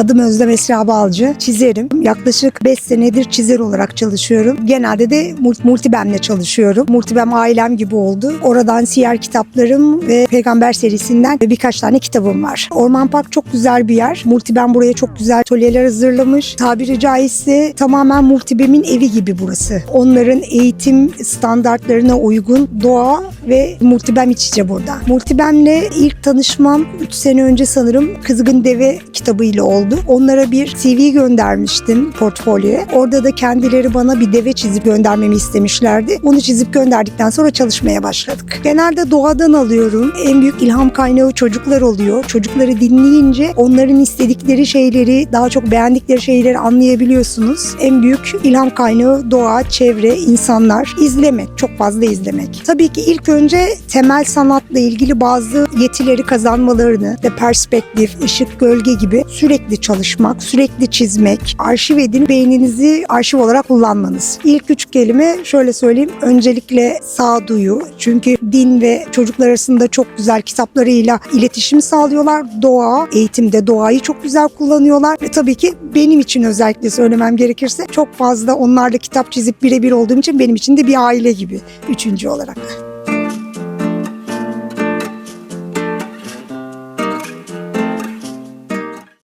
Adım Özlem Esra Balcı. Çizerim. Yaklaşık 5 senedir çizer olarak çalışıyorum. Genelde de mul- multibemle çalışıyorum. Multibem ailem gibi oldu. Oradan siyer kitaplarım ve Peygamber serisinden birkaç tane kitabım var. Orman Park çok güzel bir yer. Multibem buraya çok güzel atölyeler hazırlamış. Tabiri caizse tamamen Multibem'in evi gibi burası. Onların eğitim standartlarına uygun doğa ve Multibem iç içe burada. Multibem'le ilk tanışmam 3 sene önce sanırım Kızgın Deve kitabıyla oldu. Onlara bir CV göndermiştim portfolyoya. Orada da kendileri bana bir deve çizip göndermemi istemişlerdi. Onu çizip gönderdikten sonra çalışmaya başladık. Genelde doğadan alıyorum. En büyük ilham kaynağı çocuklar oluyor. Çocukları dinleyince onların istedikleri şeyleri, daha çok beğendikleri şeyleri anlayabiliyorsunuz. En büyük ilham kaynağı doğa, çevre, insanlar. İzlemek, çok fazla izlemek. Tabii ki ilk önce temel sanatla ilgili bazı yetileri kazanmalarını de perspektif, ışık, gölge gibi sürekli çalışmak, sürekli çizmek, arşiv edin, beyninizi arşiv olarak kullanmanız. İlk üç kelime şöyle söyleyeyim. Öncelikle sağduyu. Çünkü din ve çocuklar arasında çok güzel kitaplarıyla iletişim sağlıyorlar. Doğa, eğitimde doğayı çok güzel kullanıyorlar. Ve tabii ki benim için özellikle söylemem gerekirse çok fazla onlarla kitap çizip birebir olduğum için benim için de bir aile gibi. Üçüncü olarak.